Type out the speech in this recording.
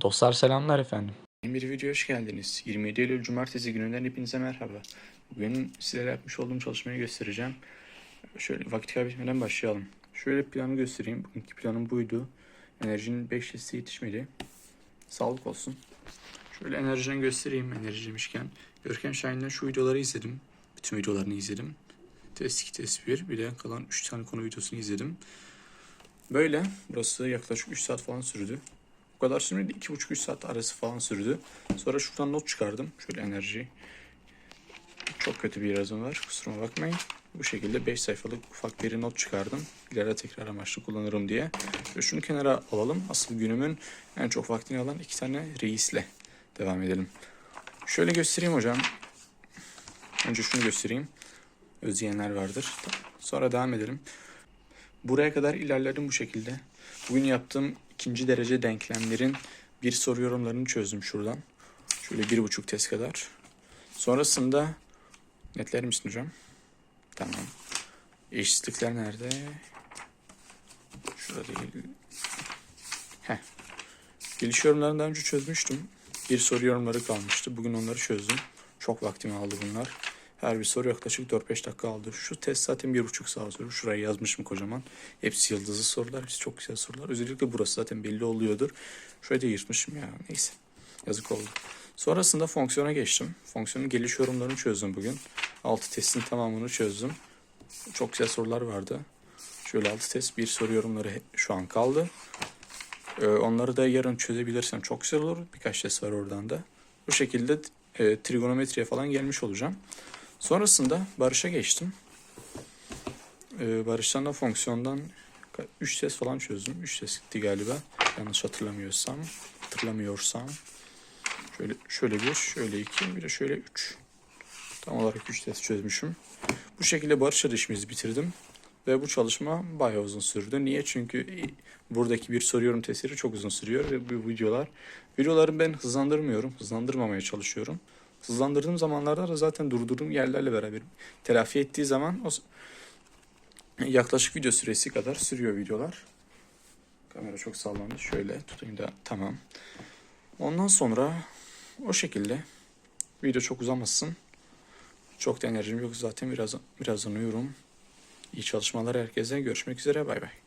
Dostlar selamlar efendim. Yeni bir video hoş geldiniz. 27 Eylül Cumartesi gününden hepinize merhaba. Bugün sizlere yapmış olduğum çalışmayı göstereceğim. Şöyle vakit kaybetmeden başlayalım. Şöyle planı göstereyim. Bugünkü planım buydu. Enerjinin 5 litresi yetişmedi. Sağlık olsun. Şöyle enerjiden göstereyim enerji demişken. Görkem Şahin'den şu videoları izledim. Bütün videolarını izledim. Test 2, test 1. Bir de kalan 3 tane konu videosunu izledim. Böyle. Burası yaklaşık 3 saat falan sürdü. Kadar sürmedi. 2,5-3 saat arası falan sürdü. Sonra şuradan not çıkardım. Şöyle enerji. Çok kötü bir yazım var. Kusuruma bakmayın. Bu şekilde 5 sayfalık ufak bir not çıkardım. İleride tekrar amaçlı kullanırım diye. Ve şunu kenara alalım. Asıl günümün en çok vaktini alan iki tane reisle devam edelim. Şöyle göstereyim hocam. Önce şunu göstereyim. Özleyenler vardır. Sonra devam edelim. Buraya kadar ilerledim bu şekilde. Bugün yaptığım ikinci derece denklemlerin bir soru yorumlarını çözdüm şuradan. Şöyle bir buçuk test kadar. Sonrasında netler misin hocam? Tamam. Eşitlikler nerede? Şurada değil. Heh. Geliş yorumlarını daha önce çözmüştüm. Bir soru yorumları kalmıştı. Bugün onları çözdüm. Çok vaktimi aldı bunlar. Her bir soru yaklaşık 4-5 dakika aldı. Şu test zaten bir buçuk saat sürdü. Şuraya yazmışım kocaman. Hepsi yıldızlı sorular. Hepsi çok güzel sorular. Özellikle burası zaten belli oluyordur. Şurayı da yırtmışım ya. Neyse. Yazık oldu. Sonrasında fonksiyona geçtim. Fonksiyonun geliş yorumlarını çözdüm bugün. 6 testin tamamını çözdüm. Çok güzel sorular vardı. Şöyle 6 test, bir soru yorumları şu an kaldı. Ee, onları da yarın çözebilirsem çok güzel olur. Birkaç test var oradan da. Bu şekilde e, trigonometriye falan gelmiş olacağım. Sonrasında Barış'a geçtim. Ee, Barış'tan da fonksiyondan 3 test falan çözdüm. 3 testti galiba. Yanlış hatırlamıyorsam. Hatırlamıyorsam. Şöyle şöyle bir, şöyle iki, bir de şöyle üç. Tam olarak 3 test çözmüşüm. Bu şekilde Barış'la da işimizi bitirdim. Ve bu çalışma bayağı uzun sürdü. Niye? Çünkü buradaki bir soruyorum testleri çok uzun sürüyor ve bu videolar videoları ben hızlandırmıyorum. Hızlandırmamaya çalışıyorum. Hızlandırdığım zamanlarda da zaten durdurduğum yerlerle beraber telafi ettiği zaman o yaklaşık video süresi kadar sürüyor videolar. Kamera çok sallandı. Şöyle tutayım da tamam. Ondan sonra o şekilde video çok uzamasın. Çok da enerjim yok zaten biraz birazdan uyurum. İyi çalışmalar herkese. Görüşmek üzere. Bay bay.